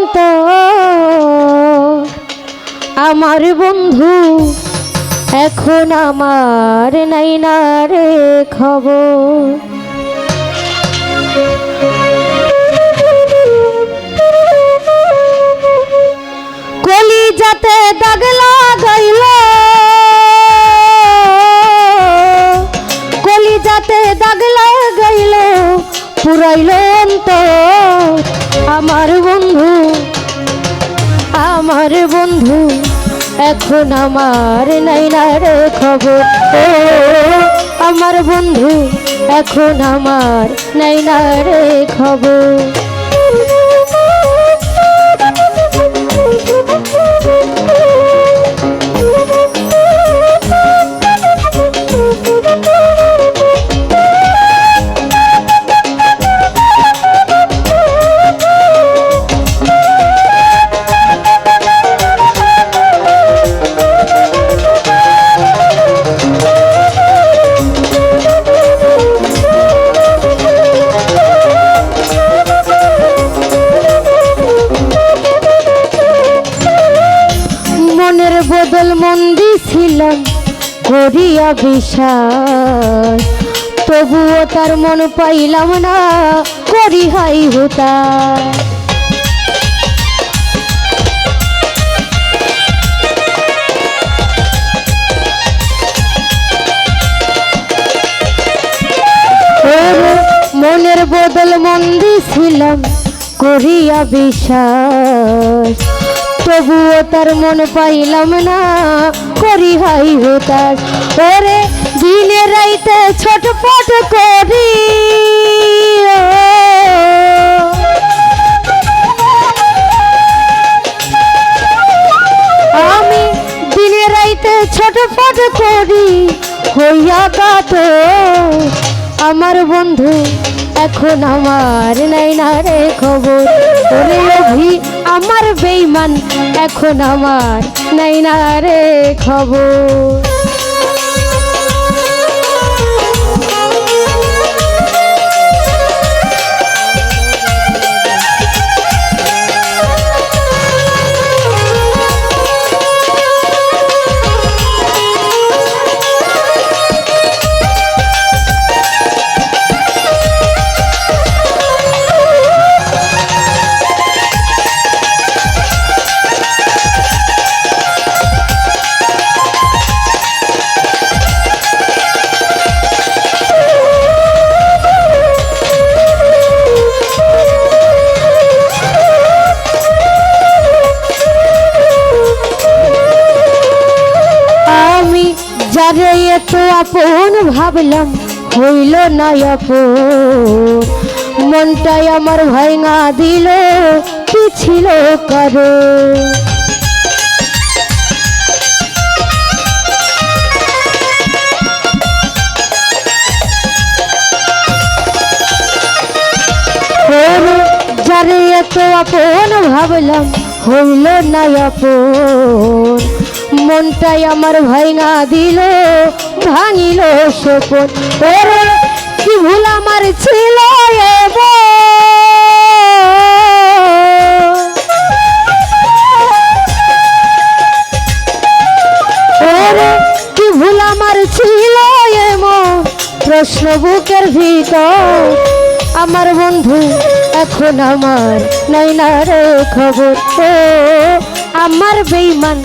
অনন্ত আমার বন্ধু, এখন আমার নাই না রে খবর। কলি যাতে দাগলা লাগাইল। কলি যাতে দাগ লাগাইল, পুরাইল অন্ত আমার বন্ধু আমার বন্ধু, এখন আমার নাই না খবর। ও, আমার বন্ধু, এখন আমার নাই রে খবর। ছিলাম করিয়া বিশ্বাস তবুও তার মন পাইলাম না, করি হাই হুতা। মনের বদল মন্দি ছিলাম করিয়া বিশ্বাস তবুও তার মন পাইলাম না করি হাই হুতাস ওরে দিনে রাইতে ছটপট করি। আমি দিনে রাইতে ছটপট করি, হইয়া কাত আমার বন্ধু এখন আমার নাই না রে খবর। বেইমান এখন আমার নাই না রে খবর। যারে এত আপন ভাবলাম, হইল না আপন। মনটাই আমার ভাঙা দিল, কি ছিল কারও যারে এত আপন ভাবলাম, হইল না মনটাই আমার ভাঙা দিল, ভাঙিল সপন ওরে, কি ভুল আমার ছিল কি ভুল আমার ছিল এমন প্রশ্ন বুকের ভিতর, আমার বন্ধু এখন আমার নাই না রে খবর। আমার বেইমান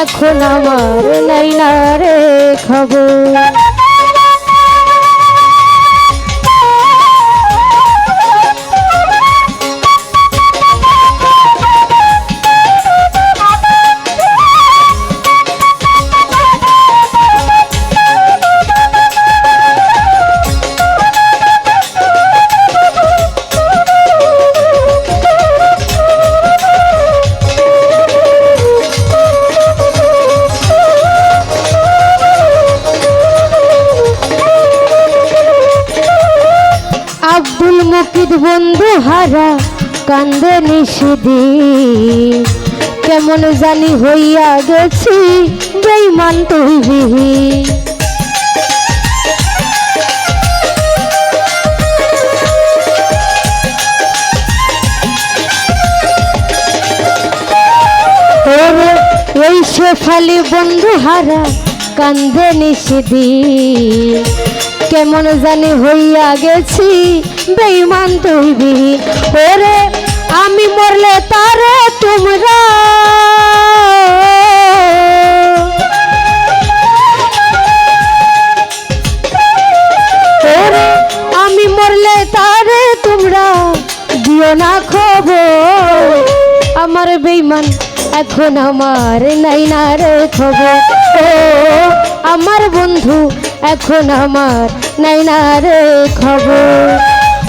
এখন আমার নাইনারে খবর। আব্দুল বন্ধু হারা কান্দে নিষেধি কেমন জানি হইয়া গেছি বেইমান তুই বিহি এই সে ফালি বন্ধু হারা কান্দে নিষেদি কেমন জানি হইয়া গেছি বেইমান তৈবি ওরে, আমি মরলে তারে তোমরা। আমি মরলে তারে তোমরা। দিও না খবর, আমার বেইমান এখন আমার নাই না রে খবর। ও, আমার বন্ধু এখন আমার নাই না রে খবর।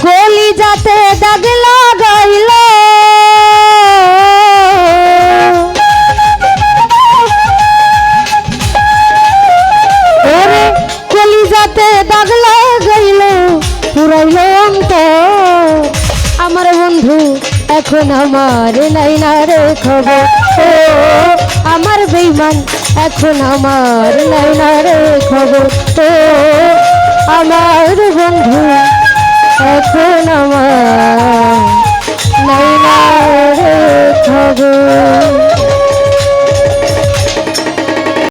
কলি যাতে দাগ লাগাইল। কলিজাতে দাগ লাগাইল। পুরাইল অন্তর। আমার বন্ধু এখন আমার নাই না রে খবর। আমার বেইমান এখন আমার নাই খবর তো। আমার বন্ধু এখন আমার নাই খবর।